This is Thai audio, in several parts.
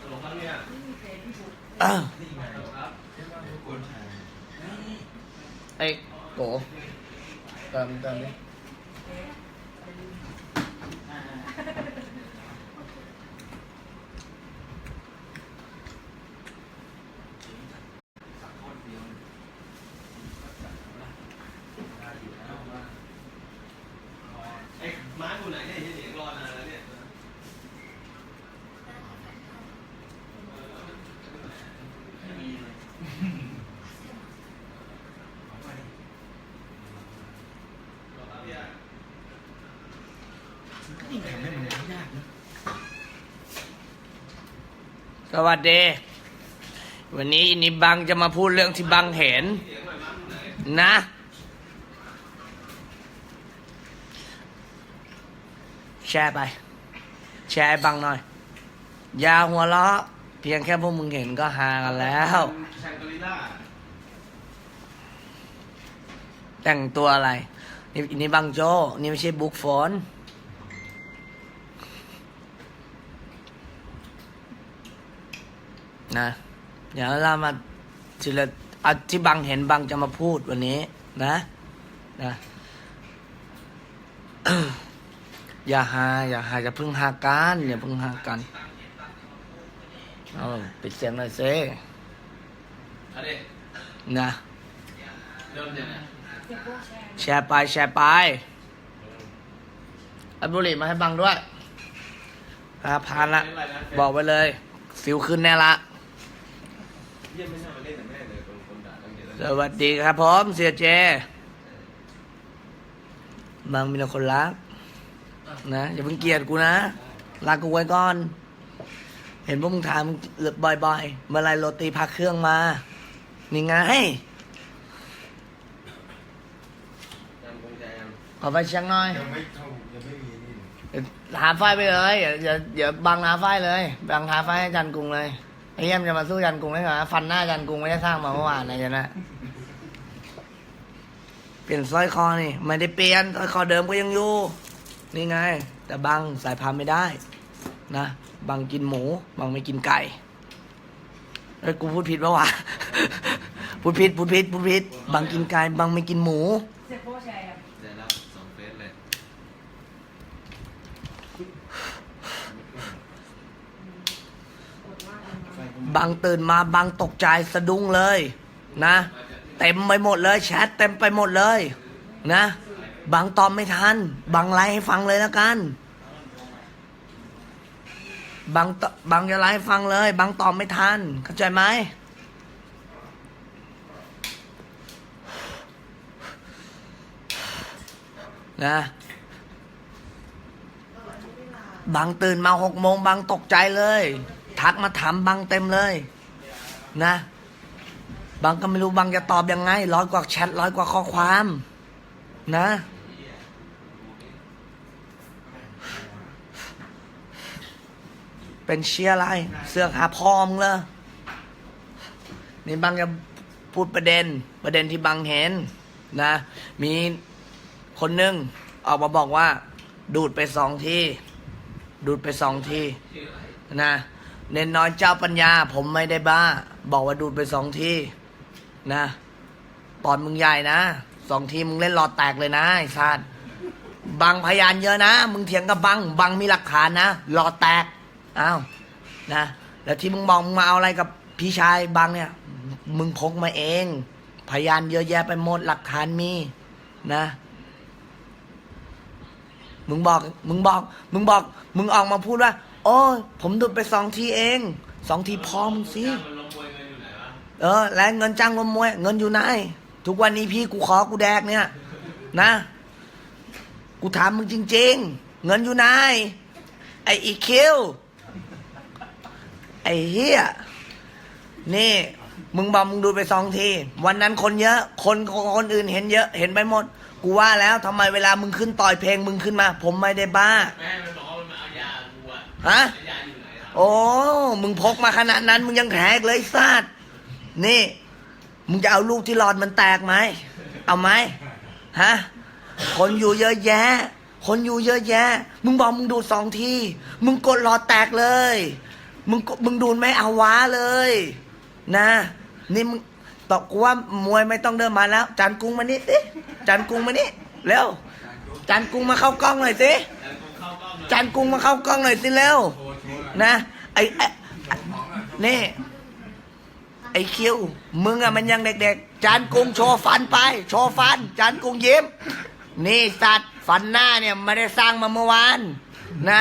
ตลกครับเนี่ยอ้าวนี่ไงครับคนไทยไอ้โกเติมเติมดิ ไอ้ม้าตัวไหนเนี่ยเสียงรอนานแล้วเนี่ย ยิ่งทำให้มันยากนะ ส วัสดี วันนี้อินิบังจะมาพูดเรื่องที่บังเห็น นะ แชร์ไป แชร์บังหน่อย ยาหัวเราะ เพียงแค่พวกมึงเห็นก็ฮากันแล้ว แต่งตัวอะไร นี่นี่บังโจ นี่ไม่ใช่บุกฟอน นะ เดี๋ยวเรามาทีละอันที่บังเห็นบังจะมาพูดวันนี้ นะนะอย่าหา อย่าหาอย่าเพึ่งหากันอย่าเพึ่งหากันเอาปิดเสียงหน่อยเซ่อันนี้นะเริ่มยังไงแชร์ไปแชร์ไปเอาบุหรี่มาให้บังด้วยพาพานละ บอกไปเลยสิวขึ้นแน่ละ เยี่ยมไม่น่ามาเล่นแต่แม่เลยคนคนด่าตั้งเยอะสแล้ววัสดีครับผมเสียเจบางมีแต่คนรักนะอย่าเพิ่งเกลียดกูนะรักกูไว้ก่อน เห็นพวกมึงถามบ่อยๆเมื่อไรโรตีพักเครื่องมา นี่ไงยังคงใจยังขอไปเชียงหน่อย ยังไม่เท่ายังไม่มีนี่หาไฟไปเลยอย่าอย่าอย่าบังหาไฟเลยบังหาไฟให้จันกรุงเลยไอ้ เยี่ยมจะมาสู้จันกรุงได้เหรอฟันหน้าจันกรุงไม่ได้สร้างมาเมื่อวานนะจ๊ะนะเปลี่ยนสร้อยคอนี่ไม่ได้เปลี่ยนสร้อยคอเดิมก็ยังอยู่นี่ไง แต่บังสายพานไม่ได้ นะบังกินหมูบังไม่กินไก่เอ้ยกูพูดผิดปะวะพูดผิดพูดผิดพูดผิดบังกินไก่บังไม่กินหมูเดี๋ยวรับสองเฟสเลย ไฟก็ บางตื่นมาบางตกใจสะดุ้งเลยนะ เต็มไปหมดเลยแชทเต็มไปหมดเลยนะบางตอบไม่ทัน บางไลฟ์ให้ฟังเลยแล้วกัน บางบางจะไลฟ์ให้ฟังเลย บางตอบไม่ทัน เข้าใจไหมนะบางตื่นมาหกโมงบางตกใจเลย ทักมาถามบางเต็มเลย นะบางก็ไม่รู้บางจะตอบยังไงร้อยกว่าแชทร้อยกว่าข้อความ นะ เป็นเชียร์อะไร เสื้อหาพร้อมเลยนี่บางจะพูดประเด็น ประเด็นที่บางเห็น นะ มีคนหนึ่งออกมาบอกว่า ดูดไปสองทีดูดไปสองทีนะ เน้นน้อยเจ้าปัญญา ผมไม่ได้บ้า บอกว่าดูดไปสองทีนะปอนมึงใหญ่นะสองทีมึงเล่นหลอดแตกเลยนะไอ้ซาดบังพยานเยอะนะ มึงเถียงกับบัง บังมีหลักฐานนะหลอดแตกอ้าวนะแล้วที่มึงบอกมึงมาเอาอะไรกับพี่ชายบังเนี่ย มึงพกมาเอง พยานเยอะแยะไปหมดหลักฐานมีนะ มึงบอก มึงบอก มึงบอก มึงออกมาพูดว่า โอ้ยผมดูดไปสองทีเอง สองทีพอมึงสิมันลงมวยเงินอยู่ไหนวะเออ แล้วเงินจ้างลมมวย เงินอยู่ไหน ทุกวันนี้พี่กูขอกูแดกเนี่ย นะ กูถามมึงจริง ๆ เงินอยู่ไหน ไออีคิว ไอเฮียนี่ มึงบอกมึงดูไปสองที วันนั้นคนเยอะ คนคนอื่นเห็นเยอะ เห็นไปหมด กูว่าแล้วทำไมเวลามึงขึ้นต่อยเพลงมึงขึ้นมา ผมไม่ได้บ้าแม่มันบอกว่ามันมาเอายากูอะ ฮะโอ้มึงพกมาขนาดนั้น มึงยังแผลอีกเลยซาดนี่ มึงจะเอาลูกที่หลอดมันแตกไหม เอาไหมฮะ คนอยู่เยอะแยะ คนอยู่เยอะแยะ มึงบอกมึงดูดสองที มึงกดหลอดแตกเลย มึงมึงดูดไม่เอาว้าเลย นะ นี่มึงตอกกูว่ามวยไม่ต้องเดินมาแล้ว จานกุ้งมานี่สิจานกุ้งมานี่เร็วจานกุ้งมาเข้ากล้องหน่อยสิ จานกุ้งมาเข้ากล้องหน่อยสิเร็วโชว์โชว์นะไอ้ไอ้นี่ไอ้คิวมึงอะมันยังเด็กๆ จานกุ้งโชว์ฟันไป โชว์ฟัน จานกุ้งยิ้ม นี่สัตว์ฟันหน้าเนี่ยไม่ได้สร้างมาเมื่อวานนะ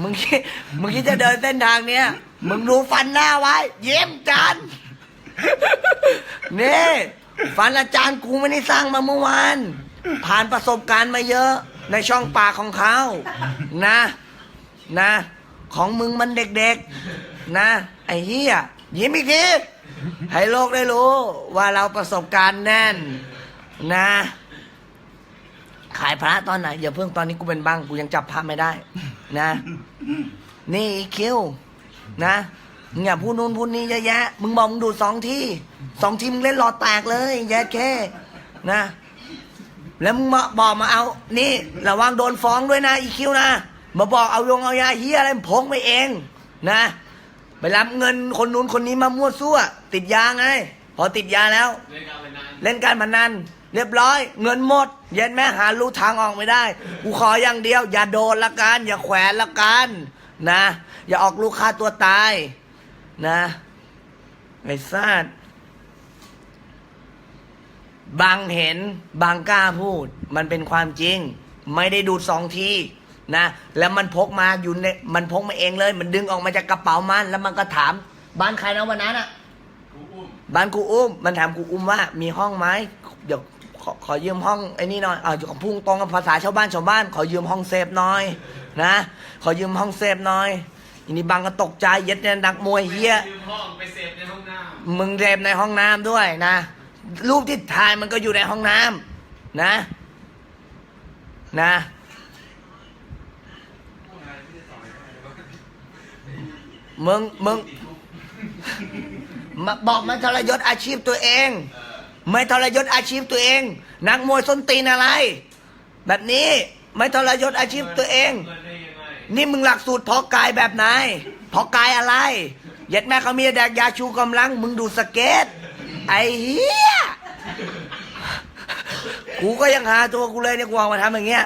มึงคิดมึงคิดจะเดินเส้นทางเนี้ยมึงดูฟันหน้าไว้ยิ้มจานนี่ฟันอาจารย์กูไม่ได้สร้างมาเมื่อวานผ่านประสบการณ์มาเยอะ ในช่องปากของเขานะนะ ของมึงมันเด็กๆนะ ไอ้เหี้ยยิ้มอีกทีให้โลกได้รู้ ว่าเราประสบการณ์แน่นนะ ขายพระตอนไหนอย่าเพิ่งตอนนี้กูเป็นบังกูยังจับพระไม่ได้ นะ นี่อีคิวนะมึงอย่าพูดนู่นพูดนี่เยอะแยะ มึงบอกมึงดูดสองที่สองทีมึงเล่นหลอดแตกเลยแย่แค่นะ แล้วมึงมาบอกมาเอา นี่ระวังโดนฟ้องด้วยนะอีคิวนะ มาบอกเอายงเอายาเฮียอะไรมึงพกไปเองนะ ไปรับเงินคนนู้นคนนี้มามั่วซั่ว ติดยาไง พอติดยาแล้วเล่นการพนันเล่นการพนัน เรียบร้อย เงินหมด เย็นแม่หารู้ทางออกไม่ได้ กูขออย่างเดียว อย่าโดนละกัน อย่าแขวนละกันนะ อย่าออกลูกค้าตัวตายนะไอ้ซาด บางเห็นบางกล้าพูด มันเป็นความจริง ไม่ได้ดูดสองทีนะ แล้วมันพกมาอยู่ในมันพกมาเองเลย มันดึงออกมาจากกระเป๋ามัน แล้วมันก็ถาม บ้านใครนะวันนั้นอะกูอุ้มบ้านกูอุ้ม มันถามกูอุ้มว่า มีห้องไหมเดี๋ยวขอขอยืมห้องไอ้นี่หน่อยอ่าของพุ่งตรงกับภาษาชาวบ้านชาวบ้าน ขอยืมห้องเซฟหน่อย นะ ขอยืมห้องเซฟหน่อยอันนี้บางก็ตกใจเย็ดเนี่ยดักมวยเฮียยืมห้องไปเสพในห้องน้ำมึงเซฟในห้องน้ำด้วยนะ รูปที่ถ่ายมันก็อยู่ในห้องน้ำนะ นะ มึง มึงมาบอกมันทรยศอาชีพตัวเอง ไม่ทรยศอาชีพตัวเอง นักมวยส้นตีนอะไร แบบนี้ไม่ทรยศอาชีพตัวเอง นี่มึงหลักสูตรพอกายแบบไหนพอกายอะไร เย็ดแม่เขามีแดกยาชูกำลัง มึงดูสเก็ต ไอ้เหี้ย กูก็ยังหาตัวกูเลยเนี่ยกูออกมาทำอย่างเงี้ย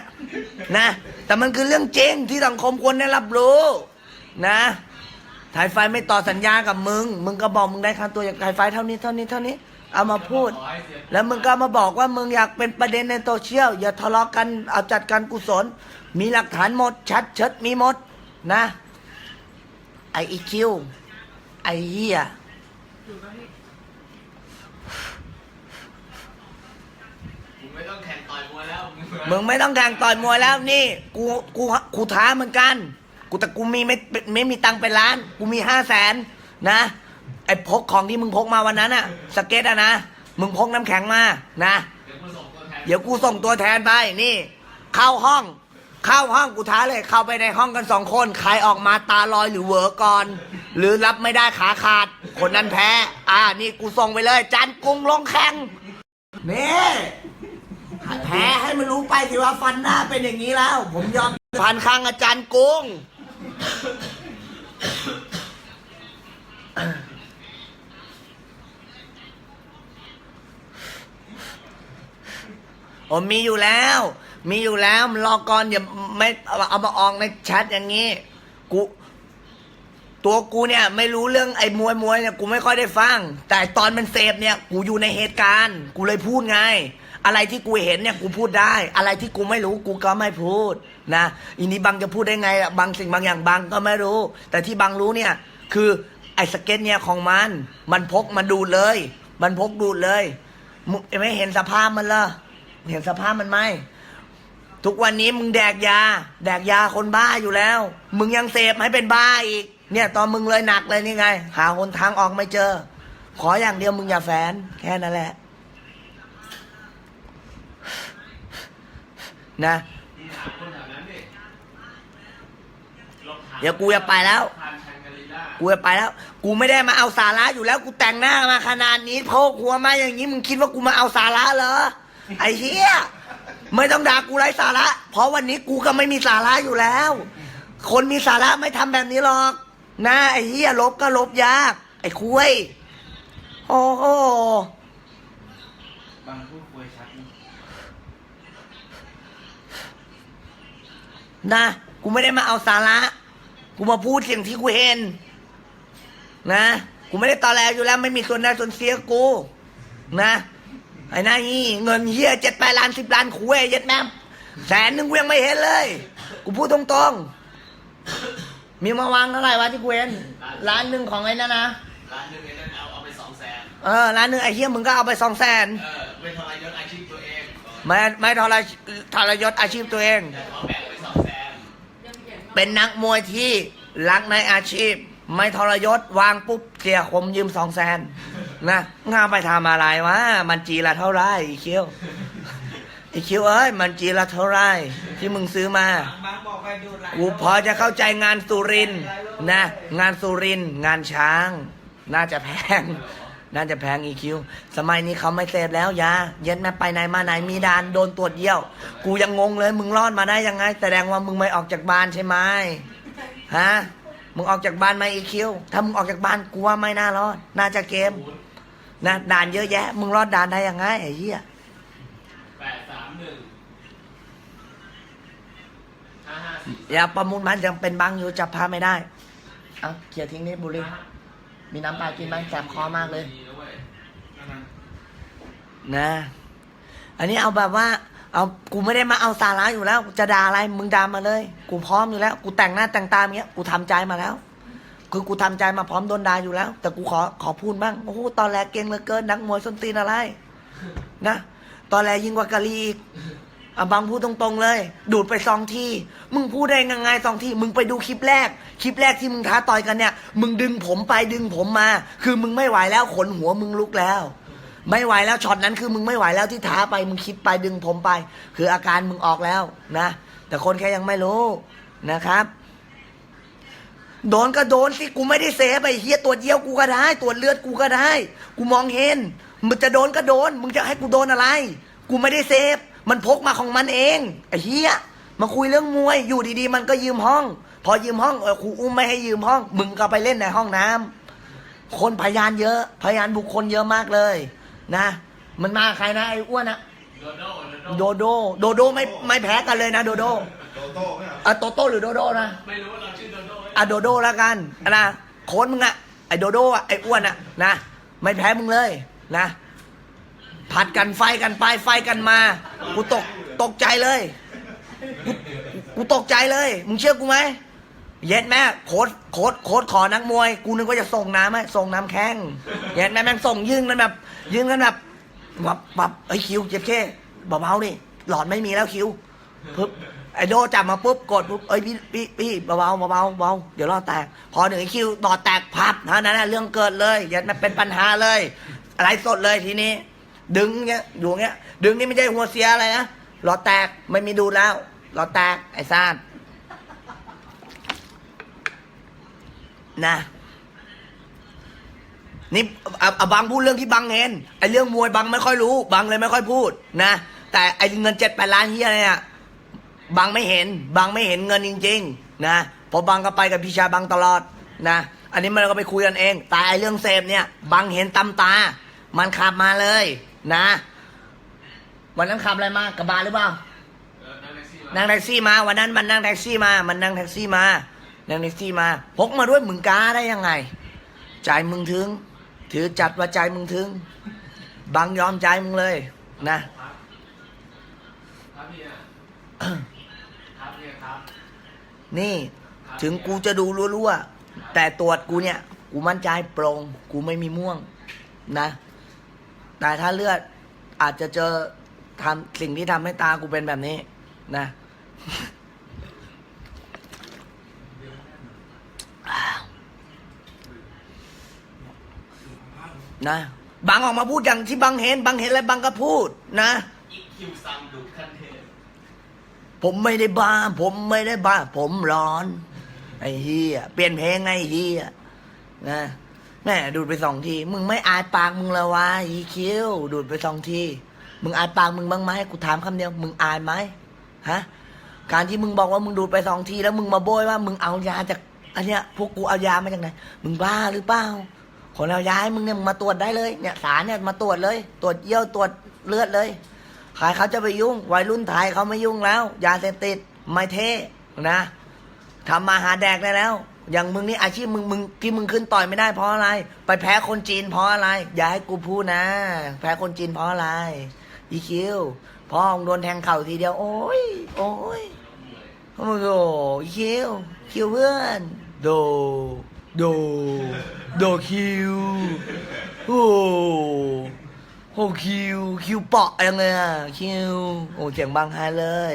นะ แต่มันคือเรื่องจริงที่สังคมควรได้รับรู้นะถ่ายไฟไม่ต่อสัญญากับมึง มึงก็บอกมึงได้ค่าตัวจากถ่ายไฟเท่านี้เท่านี้เท่านี้ เอามาพูด แล้วมึงก็มาบอกว่ามึงอยากเป็นประเด็นในโซเชียลอย่าทะเลาะกันเอาจัดการกุศล มีหลักฐานหมด ชัดเชิดมีหมดนะ ไออีคิวไอเฮีย กูไม่ต้องแข่งต่อยมวยแล้ว มึงไม่ต้องแข่งต่อยมวยแล้วนี่ กูกูกูท้าเหมือนกัน กูแต่กูมีไม่ไม่มีตังค์เป็นล้าน กูมีห้าแสนนะ ไอพกของที่มึงพกมาวันนั้นอะสเก็ตอะนะมึงพกน้ำแข็งมานะ เดี๋ยวกูส่งตัวแทนไปนี่ เข้าห้อง เข้าห้องกูท้าเลย เข้าไปในห้องกันสองคนใครออกมาตาลอยหรือเหวอก่อน หรือรับไม่ได้ขาขาด คนนั้นแพ้ อ่านี่กูส่งไปเลยจันกรุงลงแข่งนี่ แพ้ให้มันรู้ไปสิว่าฟันหน้าเป็นอย่างนี้แล้ว ผมยอมฟันข้างอาจารย์กงโอ้มีอยู่แล้ว มีอยู่แล้วมันรอก่อนอย่าไม่เอาเอามาออกในแชทอย่างนี้ กู ตัวกูเนี่ย ไม่รู้เรื่องไอ้มวยมวยเนี่ยกูไม่ค่อยได้ฟัง แต่ตอนมันเสพเนี่ย กูอยู่ในเหตุการณ์ กูเลยพูดไง อะไรที่กูเห็นเนี่ยกูพูดได้ อะไรที่กูไม่รู้กูก็ไม่พูดนะอีนี้บางจะพูดได้ไงบางสิ่งบางอย่างบางก็ไม่รู้ แต่ที่บางรู้เนี่ยคือไอ้สเก็ตเนี่ยของมัน มันพกมาดูเลย มันพกดูเลยมึงไม่เห็นสภาพมันเหรอเห็นสภาพมันไหมทุกวันนี้มึงแดกยา แดกยาคนบ้าอยู่แล้ว มึงยังเสพให้เป็นบ้าอีก เนี่ยตอนมึงเลยหนักเลยนี่ไง หาหนทางออกไม่เจอ ขออย่างเดียวมึงอย่าแฟน แค่นั้นแหละ นะมึงถามคนแถวนั้นดิลองถามเดี๋ยวกูจะไปแล้ว กูจะไปแล้ว กูไม่ได้มาเอาสาระอยู่แล้ว กูแต่งหน้ามาขนาดนี้โพกหัวมาอย่างนี้มึงคิดว่ากูมาเอาสาระเหรอ ไอ้เหี้ย ไม่ต้องด่ากูไร้สาระ เพราะวันนี้กูก็ไม่มีสาระอยู่แล้ว คนมีสาระไม่ทำแบบนี้หรอก นะไอ้เหี้ยลบก็ลบยาก ไอ้คุยโอ้โห บางพูดคุยชัดนะ นะ กูไม่ได้มาเอาสาระ กูมาพูดสิ่งที่กูเห็น นะ กูไม่ได้ตอแหลอยู่แล้วไม่มีส่วนได้ส่วนเสียกู นะ ไอ้หน้านี่เงินเฮียเจ็ดแปดล้านสิบล้านคุยเย็ดแม่มแสนหนึ่งกูยังไม่เห็นเลย กูพูดตรงๆ มีมาวางเท่าไหร่วะที่กูเห็นล้านหนึ่งของไอ้นั่นนะร้านหนึงไอ้นั่นเอาเอาไปสองแสนเออล้านหนึ่งไอ้เฮียมึงก็เอาไปสองแสนเออไม่ทรยศอาชีพตัวเองไม่ไม่ทรยทรยศอาชีพตัวเอง แต่เขาแบ่งไปสองแสน เป็นนักมวยที่รักในอาชีพ ไม่ทรยศวางปุ๊บเสียคมยืมสองแสนนะงาไปทำอะไรวะมันจีละเท่าไรอีคิวอีคิวเอ้ยมันจีละเท่าไรที่มึงซื้อมากูพอจะเข้าใจงานสุรินนะ งานสุรินงานช้าง น่าจะแพง น่าจะแพงอีคิวสมัยนี้เขาไม่เสพแล้วยาเย็นแม่ไปไหนมาไหนมีดานโดนตรวจเยี่ยว กูยังงงเลย มึงรอดมาได้ยังไง แสดงว่ามึงไม่ออกจากบ้านใช่ไหมฮะมึงออกจากบ้านไหมอีคิวถ้ามึงออกจากบ้านกูว่าไม่น่ารอด น่าจะเกมนะด่านเยอะแยะ มึงรอดด่านได้ยังไงไอ้เหี้ยแปดสามหนึ่งห้าห้าสี่อย่าประมูลมันยังเป็นบังอยู่จับพาไม่ได้ เอาเขี่ยร์ทิ้งนี่บุรี มีน้ำปลากินไหมแสบคอมากเลย นะ อันนี้เอาแบบว่า เอากูไม่ได้มาเอาสาระอยู่แล้วจะด่าอะไรมึงด่ามาเลย กูพร้อมอยู่แล้ว กูแต่งหน้าแต่งตาอย่างเงี้ย กูทำใจมาแล้ว คือกูทำใจมาพร้อมโดนด่าอยู่แล้ว แต่กูขอขอพูดบ้างโอ้โหตอนแรกเก่งเหลือเกินนักมวยส้นตีนอะไร นะ ตอนแรกยิ่งกว่ากะลีอีก อะบางพูดตรงๆเลย ดูดไปสองที มึงพูดได้ยังไงสองที มึงไปดูคลิปแรก คลิปแรกที่มึงท้าต่อยกันเนี่ย มึงดึงผมไปดึงผมมา คือมึงไม่ไหวแล้วขนหัวมึงลุกแล้ว ไม่ไหวแล้วช็อตนั้นคือมึงไม่ไหวแล้วที่ท้าไป มึงคิดไปดึงผมไป คืออาการมึงออกแล้วนะ แต่คนแค่ยังไม่รู้นะครับโดนก็โดนสิกูไม่ได้เซฟไอ้เฮียตัวจเยี่ยวกูก็ได้ ตัวจเลือดกูก็ได้ กูมองเห็น มึงจะโดนก็โดน มึงจะให้กูโดนอะไร กูไม่ได้เซฟ มันพกมาของมันเองไอ้เฮียมาคุยเรื่องมวย อยู่ดีๆ มันก็ยืมห้อง พอยืมห้องเออครูอุ้มไม่ให้ยืมห้อง มึงก็ไปเล่นในห้องน้ำคนพยานเยอะ พยานบุคคลเยอะมากเลย นะ มันมาใครนะไอ้อ้วนอะโดโดโดโดโดโดโดโดไม่ไม่แพ้กันเลยนะโดโดโตโต้ไม่เหรออะโตโต้หรือโดโดนะไม่รู้ว่าเราชื่อโดโดไหมอะโดโดแล้วกันอะนะโค้ชมึงอะไอโดโดอะไออ้วนอะนะไม่แพ้มึงเลยนะ ผัดกันไฟกันไปไฟกันมา กูตกตกใจเลย กูกูตกใจเลย มึงเชื่อกูไหม เย็ดแม่โค้ดโค้ดโค้ดขอนักมวย กูนึกว่าจะส่งน้ำให้ส่งน้ำแข้ง เย็ดแม่แม่งส่งยื่นกันแบบยื่นกันแบบวับวับไอ้คิวเจ็บแค่เบาๆนี่หลอดไม่มีแล้วคิวปึ๊บไอโดจับมาปุ๊บกดปุ๊บเอ้ยพี่พี่พี่เบาๆเบาเบาเดี๋ยวรอดแตก พอหนึ่งไอ้คิวหลอดแตกพับเท่านั้นแหละเรื่องเกิดเลยยัดมาเป็นปัญหาเลย อะไรสดเลยทีนี้ ดึงเงี้ยอยู่เงี้ย ดึงนี่ไม่ใช่หัวเสียอะไรนะหลอดแตกไม่มีดูแล้วหลอดแตกไอ้ซ่านนะนี่อะอะบางพูดเรื่องที่บางเห็นไอ้เรื่องมวยบางไม่ค่อยรู้บางเลยไม่ค่อยพูดนะ แต่ไอ้เงินเจ็ดแปดล้านเฮียเนี่ยบางไม่เห็นบางไม่เห็นเงินจริง ๆ นะพอบางก็ไปกับพี่ชายบางตลอดนะ อันนี้มันก็ไปคุยกันเอง แต่ไอ้เรื่องเสพเนี่ยบางเห็นตำตา มันขับมาเลย นะ วันนั้นขับอะไรมากระบะหรือเปล่าเออนั่งแท็กซี่มานั่งแท็กซี่มาวันนั้นมันนั่งแท็กซี่มา มันนั่งแท็กซี่มานั่งแท็กซี่มาพกมาด้วยมึงกล้าได้ยังไงใจมึงถึง ถือจัดว่าใจมึงถึงบังยอมใจมึงเลย นะครับครับพี่อะครับพี่ครับนี่ถึงกูจะดูรั่วๆแต่ตรวจกูเนี่ย กูมั่นใจโปร่งกูไม่มีม่วง นะ แต่ถ้าเลือดอาจจะเจอทำสิ่งที่ทำให้ตากูเป็นแบบนี้ นะ นะบางออกมาพูดอย่างที่บางเห็นบางเห็นอะไรบางก็พูด นะผมไม่ได้บ้า ผมไม่ได้บ้า ผมร้อน ไอ้เฮียเปลี่ยนเพลงไงเฮียนะ แม่ดูดไปสองที มึงไม่อายปากมึงละวะอีคิวดูดไปสองที มึงอายปากมึงบ้างไหมกูถามคำเดียว มึงอายไหมฮะ การที่มึงบอกว่ามึงดูดไปสองทีแล้วมึงมาโบยว่า มึงเอายาจากอันเนี้ยพวกกูเอายามาจากไหน มึงบ้าหรือเปล่า คนเอายาให้มึงเนี่ยมึงมาตรวจได้เลย เนี่ยสารเนี่ยมาตรวจเลย ตรวจเยี่ยวตรวจเลือดเลย ใครเขาจะไปยุ่ง วัยรุ่นไทยเขาไม่ยุ่งแล้ว ยาเสพติดไม่เท่นะทำมาหาแดกได้แล้ว อย่างมึงนี่อาชีพมึงมึงที่มึงขึ้นต่อยไม่ได้เพราะอะไร ไปแพ้คนจีนเพราะอะไร อย่าให้กูพูดนะ แพ้คนจีนเพราะอะไรอีคิวพ่อมึงโดนแทงเข่าทีเดียว โอ้ยโอ้ยโอ้โหอีคิวคิวเพื่อนโดโดโดคิวโอ้โหคิวคิวเปาะยังไงอะคิวโอ้เสียงบางไฮเลย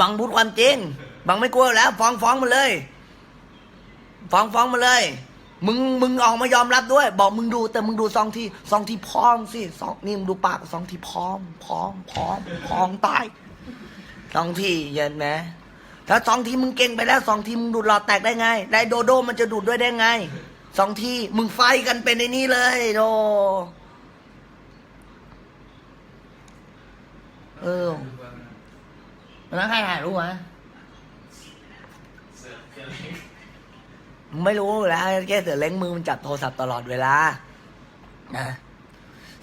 บังพูดความจริง บังไม่กลัวแล้ว ฟ้องฟ้องมาเลย ฟ้องฟ้องมาเลย มึงมึงออกมายอมรับด้วย บอกมึงดูแต่มึงดูซองที่ซองที่พองสิซองนี่มึงดูปากซองที่พองพองพองพองตายซองที่เย็นไหมถ้าสองทีมึงเก่งไปแล้วสองทีมึงดูดหลอดแตกได้ไงได้โดโดมันจะดูดด้วยได้ไงสองทีมึงไฟกันเป็นในนี้เลยโดเออวันนั้นใครถ่ายรูปวะ เสือเสือเล็ก มึง ไม่รู้แล้วแค่เสือเล้งมือมันจับโทรศัพท์ตลอดเวลานะ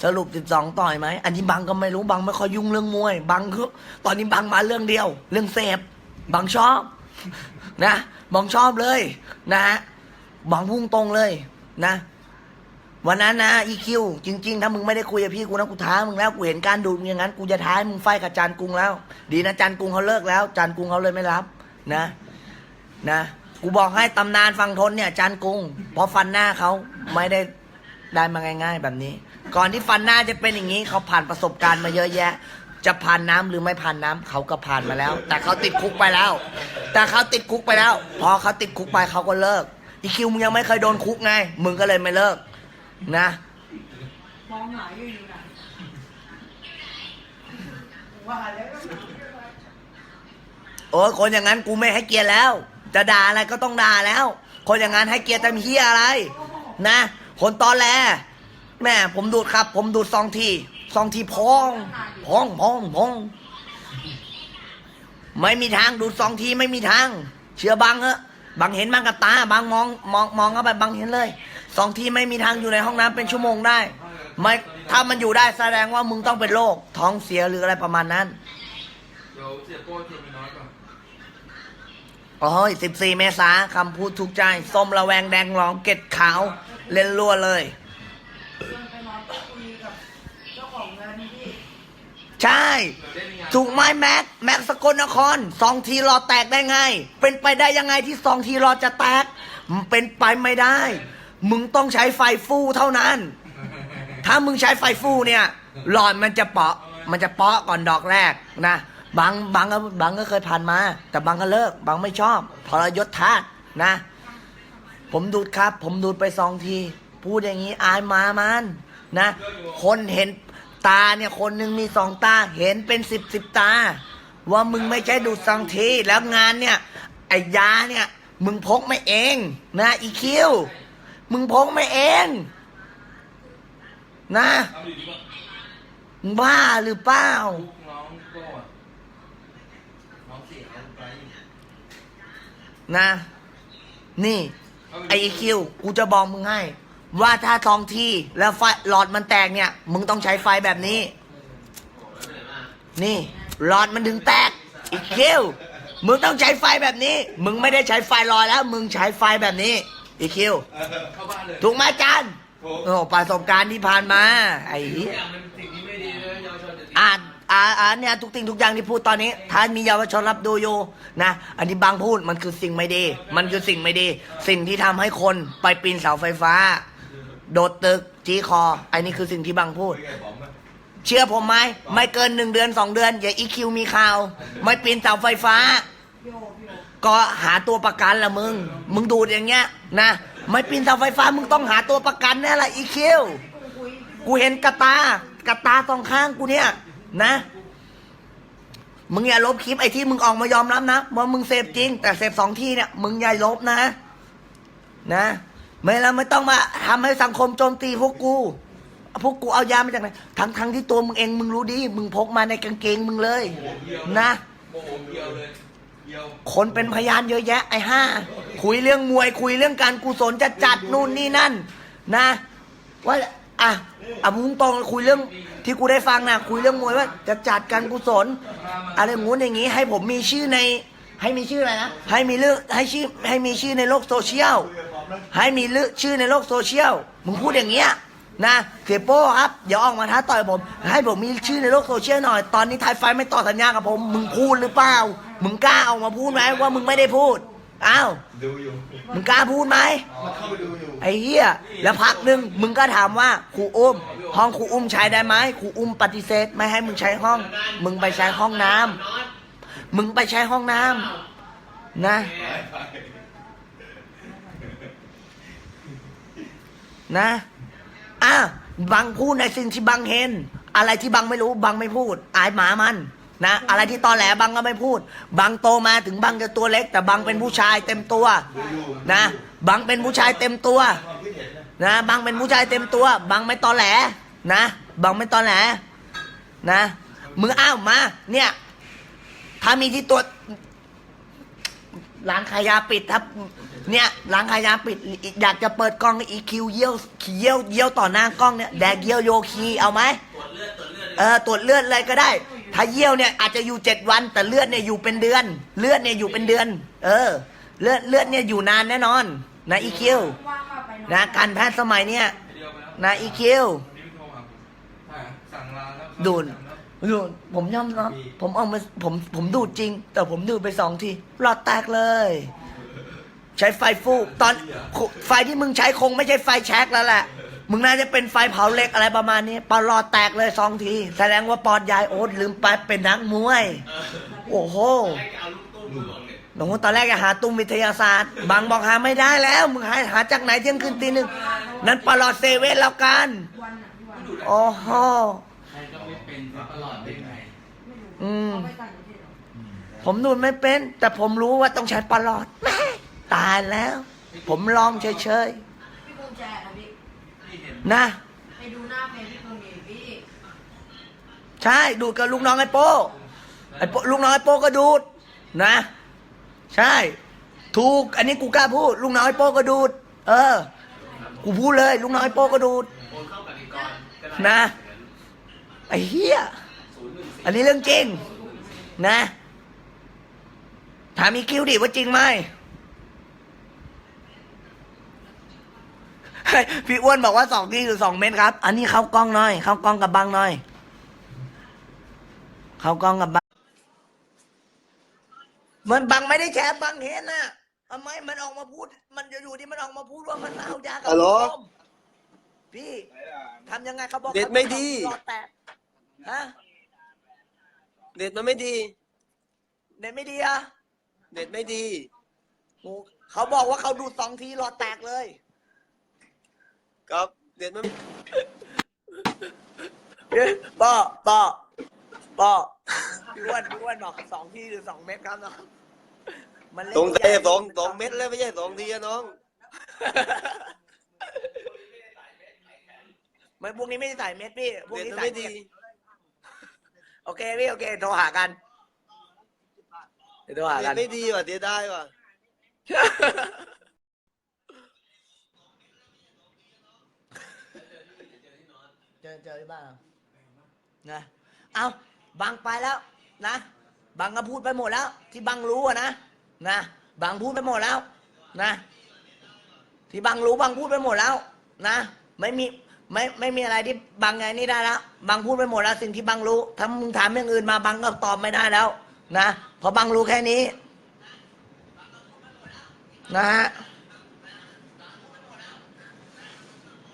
สรุปสิบสองต่อยไหม อันนี้บังก็ไม่รู้บังไม่ค่อยยุ่งเรื่องมวย บังคือตอนนี้บังมาเรื่องเดียว เรื่องเสพบังชอบ นะบังชอบเลย นะบังพุ่งตรงเลยนะวันนั้นนะอีคิวจริง ๆ ถ้ามึงไม่ได้คุยกับพี่กูนะกูท้ามึงแล้วกูเห็นการดูดมึงอย่างนั้นกูจะท้าให้มึงไฟกับจานกรุงแล้ว ดีนะจานกรุงเขาเลิกแล้ว จานกรุงเขาเลยไม่รับ นะ นะ กูบอกให้ตำนานฟังทนเนี่ยจานกรุงเพราะฟันหน้าเขาไม่ได้ได้มาง่าย ๆ แบบนี้ ก่อนที่ฟันหน้าจะเป็นอย่างนี้เขาผ่านประสบการณ์มาเยอะแยะ จะผ่านน้ำหรือไม่ผ่านน้ำเขาก็ผ่านมาแล้ว แต่เขาติดคุกไปแล้ว แต่เขาติดคุกไปแล้ว พอเขาติดคุกไปเขาก็เลิกอีคิวมึงยังไม่เคยโดนคุกไงมึงก็เลยไม่เลิก นะ มองหายอยู่อยู่นะว่าแล้ว โอ้ยคนอย่างนั้นกูไม่ให้เกียรติแล้ว จะด่าอะไรก็ต้องด่าแล้ว คนอย่างนั้นให้เกียรติทำเฮียอะไร นะ คนตอแหลแม่ผมดูดครับ ผมดูดซองทีซองทีพองพองพองพอง ไม่มีทางดูดซองทีไม่มีทาง เชื่อบังเหอะบังเห็นบังกับตาบังมองมองมองเข้าไปบังเห็นเลยซองทีไม่มีทางอยู่ในห้องน้ำเป็นชั่วโมงได้ ไม่ถ้ามันอยู่ได้แสดงว่ามึงต้องเป็นโรคท้องเสียหรืออะไรประมาณนั้นเดี๋ยวเสียโป้ชวนไปน้อยก่อน โอ้ยสิบสี่เมษาคำพูดถูกใจ ส้มระแวงแดงร้องเก็ดขาว เล่นรั่วเลย ใช่เดี๋ยวได้มีงานถูกไหมแม็ก แม็กสกลนครสองทีรอแตกได้ไง เป็นไปได้ยังไงที่สองทีรอจะแตก เป็นไปไม่ได้ มึงต้องใช้ไฟฟูเท่านั้น ถ้ามึงใช้ไฟฟูเนี่ย หลอดมันจะเปาะ มันจะเปาะก่อนดอกแรกนะ บางบางก็บางก็เคยผ่านมา แต่บางก็เลิก บางไม่ชอบทรยศทาสนะ ผมดูดครับ ผมดูดไปสองที พูดอย่างนี้อายมามันนะ คนเห็นตาเนี่ยคนหนึ่งมีสองตา เห็นเป็นสิบสิบตา ว่ามึงไม่ใช่ดูดสองทีแล้วงานเนี่ยไอ้ยาเนี่ย มึงพกไม่เองนะอีคิวมึงพกไม่เองนะบ้าหรือเปล่า ลูกน้องโก้อะน้องเสียเอาไป นะ นี่ไอ้คิวกูจะบอกมึงให้ ว่าถ้าทองที่แล้วไฟหลอดมันแตกเนี่ย มึงต้องใช้ไฟแบบนี้ นี่หลอดมันถึงแตกอีคิวมึงต้องใช้ไฟแบบนี้ มึงไม่ได้ใช้ไฟลอยแล้ว มึงใช้ไฟแบบนี้อีคิวเข้าบ้านเลยถูกไหมอาจารย์โอ้ประสบการณ์ที่ผ่านมา ไอ้ทุเหี้กยอย่างมัน อ่าอ่าเนี่ยทุกสิ่งทุกอย่างที่พูดตอนนี้ถ้ามีเยาวชนรับดูอยู่นะ อันนี้บางพูดมันคือสิ่งไม่ดี มันคือสิ่งไม่ดี สิ่งที่ทำให้คนไปปีนเสาไฟฟ้า โดดตึกจี้คอ อันนี้คือสิ่งที่บางพูดเป็นไงบอมอะเชื่อผมไหมไม่เกินหนึ่งเดือนสองเดือน อย่าอีคิวมีข่าว ไม่ปีนเสาไฟฟ้า ก็หาตัวประกันละมึง มึงดูดอย่างเงี้ยนะ ไม่ปีนเสาไฟฟ้ามึงต้องหาตัวประกันแน่ละอีคิว กูเห็นกระตากระตาสองข้างกูเนี่ย นะ มึงอย่าลบคลิปไอ้ที่มึงออกมายอมรับนะว่ามึงเสพจริง แต่เสพสองที่เนี่ยมึงอย่าลบนะ นะไม่แล้วไม่ต้องมาทำให้สังคมโจมตีพวกกู พวกกูเอายามาจากไหนทั้งทั้งที่ตัวมึงเองมึงรู้ดี มึงพกมาในกางเกงมึงเลย นะคนเป็นพยานเยอะแยะ ไอ้ห้าคุยเรื่องมวยคุยเรื่องการกุศลจะจัดนู่นนี่นั่น นะ ว่า อะอะมึงตรงคุยเรื่องที่กูได้ฟังนะคุยเรื่องมวยว่า จะจัดการกุศลอะไรงู้นอย่างงี้ ให้ผมมีชื่อใน ให้มีชื่ออะไรนะให้มีเรื่องให้ชื่อให้มีชื่อในโลกโซเชียลให้มีเรื่องชื่อในโลกโซเชียลมึงพูดอย่างเงี้ยนะเสียโป้ครับเดี๋ยวออกมาท้าต่อยผม ให้ผมมีชื่อในโลกโซเชียลหน่อย ตอนนี้ไทยไฟไม่ต่อสัญญากับผม มึงพูดหรือเปล่า มึงกล้าออกมาพูดไหมว่ามึงไม่ได้พูดอ้าวดูอยู่ มึงกล้าพูดไหมมาเข้าไปดูอยู่ไอ้เหี้ยแล้วพักหนึ่งมึงก็ถามว่าครูอุ้ม ห้องครูอุ้มใช้ได้ไหมครูอุ้มปฏิเสธ ไม่ให้มึงใช้ห้อง มึงไปใช้ห้องน้ำมึงไปใช้ห้องน้ำนะ นะอะบังพูดในสิ่งที่บังเห็น อะไรที่บังไม่รู้ บังไม่พูด อายหมามัน นะอะไรที่ตอแหลบังก็ไม่พูด บังโตมาถึงบังจะตัวเล็ก แต่บังเป็นผู้ชายเต็มตัวนะบังเป็นผู้ชายเต็มตัวนะบังเป็นผู้ชายเต็มตัว บังไม่ตอแหลนะบังไม่ตอแหลนะมึงอ้าวมา เนี่ย ถ้ามีที่ตัวร้านขายยาปิดครับ เนี่ยร้านขายยาปิด อยากจะเปิดกล้องอีคิวเยี่ยวเยี่ยวเยี่ยวต่อหน้ากล้องเนี่ยแดกเยี่ยวโยคีเอาไหมเออตรวจเลือดเลยก็ได้ ถ้าเยี่ยวเนี่ยอาจจะอยู่เจ็ดวัน แต่เลือดเนี่ยอยู่เป็นเดือน เลือดเนี่ยอยู่เป็นเดือน เออ เลือดเลือดเนี่ยอยู่นานแน่นอนนะอีคิวว่างมาไปนอนนะการแพทย์สมัยเนี่ยเดียวไปแล้วนะอีคิววันนี้ไม่โทรหาผมใช่สั่งลาแล้วดูดดูดผมยอมรับผมเอามาผมผมดูดจริง แต่ผมดูดไปสองทีหลอดแตกเลย ใช้ไฟฟูตอนไฟที่มึงใช้คงไม่ใช่ไฟแช็กแล้วแหละ มึงน่าจะเป็นไฟเผาเหล็กอะไรประมาณนี้ปอดหลอดแตกเลยสองที แสดงว่าปอดยายโอ๊ตลืมไปเป็นนักมวย โอ้โหหลูกตุ้มมือก่อนเลยหนูตอนแรกจะหาตุ้มวิทยาศาสตร์ บางบอกหาไม่ได้แล้ว มึงหาหาจากไหนเที่ยงคืนตีหนึ่งนั้นปลอดเซเว่นแล้วกันโอ้โหใครก็ไม่เป็นตลอดได้ไงอืมผมดูดไม่เป็น แต่ผมรู้ว่าต้องใช้ปลอด ตายแล้ว ผมลองเฉยพี่คงแจกนะพี่ที่เห็นๆ นะ ไปดูหน้าเพจพี่คงเองพี่ใช่ดูดกับลูกน้องไอ้โป้ไอ้โป้ลูกน้องไอ้โป้ก็ดูดนะ ใช่ ถูกอันนี้กูกล้าพูด ลูกน้องไอ้โป้ก็ดูด เออ กูพูดเลย ลูกน้องไอ้โป้ก็ดูด โอนเข้ากติกรก็ได้นะ ไอ้เหี้ยศูนย์หนึ่งสี่อันนี้เรื่องจริง นะถามอีคิวดิว่าจริงไหมเฮ้ย พี่อ้วนบอกว่าสองที่หรือสองเมตรครับ อันนี้เข้ากล้องหน่อย เข้ากล้องกับบังหน่อย เข้ากล้องกับบังมันบังไม่ได้แชร์บังเห็นน่ะทำไมมันออกมาพูด มันจะอยู่ที่มันออกมาพูดว่ามันเอายากับฮัลโหล ผมพี่ทำยังไงเขาบอกเด็ดไม่ดี หลอแตกฮะเน็ตมันไม่ดีเน็ตไม่ดีอะเน็ตไม่ดีโอ้เขาบอกว่าเขาดูดสองทีหลอดแตกเลย ครับเน็ตมันเอ๊ะป้อป้อป้อพี่อ้วนพี่อ้วนบอกสองทีหรือสองเม็ดครับน้องมันเล่นสองใหเตะญ่สองสองเม็ดแล้วไม่ใช่สองทีอะน้อง ไม่พวกนี้ไม่ได้ใส่เม็ดพี่พวกเน็ตนี้มันใส่ไม่เม็ดีดโอเคพี่โอเคโทรหากันเดี๋ยวโทรหาเน็กัตนไม่ดีว่ะเสียดายว่ะ อเจอที่บ้านเรอนะเอาบังไปแล้วนะบังก็พูดไปหมดแล้ว ที่บังรู้อะนะนะบังพูดไปหมดแล้ว นะ ที่บังรู้บังพูดไปหมดแล้ว นะ ไม่มีไม่ไม่มีอะไรที่บังไงนี่ได้แล้วบังพูดไปหมดแล้ว สิ่งที่บังรู้ถ้ามึงถามอย่างอื่นมาบังก็ตอบไม่ได้แล้ว นะเพราะบังรู้แค่นี้ นะฮะ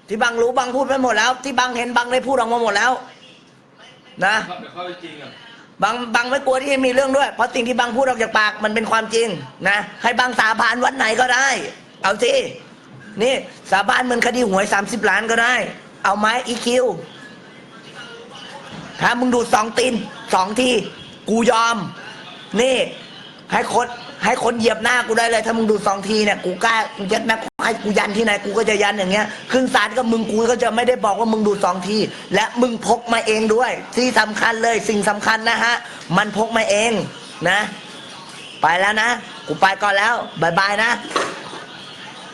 ที่บังรู้บังพูดไปหมดแล้ว ที่บังเห็นบังได้พูดออกมาหมดแล้ว นะบางบางไม่กลัวที่จะมีเรื่องด้วย เพราะสิ่งที่บางพูดออกจากปากมันเป็นความจริงนะให้บางสาบานวัดไหนก็ได้ เอาสินี่สาบานเหมือนคดีหวยสามสิบล้านก็ได้ เอาไหมอีคิวถ้ามึงดูสองตีนสองทีกูยอม นี่ ให้คน ให้คนเหยียบหน้ากูได้เลย ถ้ามึงดูสองทีเนี่ยกูกล้ากูยัดแม่ให้กูยันที่ไหนกูก็จะยันอย่างเงี้ยขึ้นศาลกับมึงกูก็จะไม่ได้บอกว่ามึงดูสองที และมึงพกมาเองด้วย ที่สำคัญเลยสิ่งสำคัญนะฮะมันพกมาเองนะ ไปแล้วนะ กูไปก่อนแล้วบายบายนะ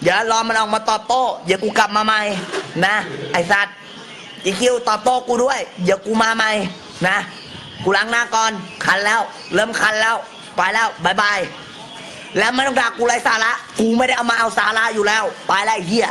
เดี๋ยวรอมันออกมาตอบโต้เดี๋ยวกูกลับมาใหม่นะ ไอสัตว์อีคิวตอบโต้กูด้วย เดี๋ยวกูมาใหม่นะ กูล้างหน้าก่อนคันแล้ว เริ่มคันแล้ว ไปแล้วบายบาย แล้วไม่ต้องด่ากูไรสาระ กูไม่ได้เอามาเอาสาระอยู่แล้ว ไปแล้วไอ้เฮีย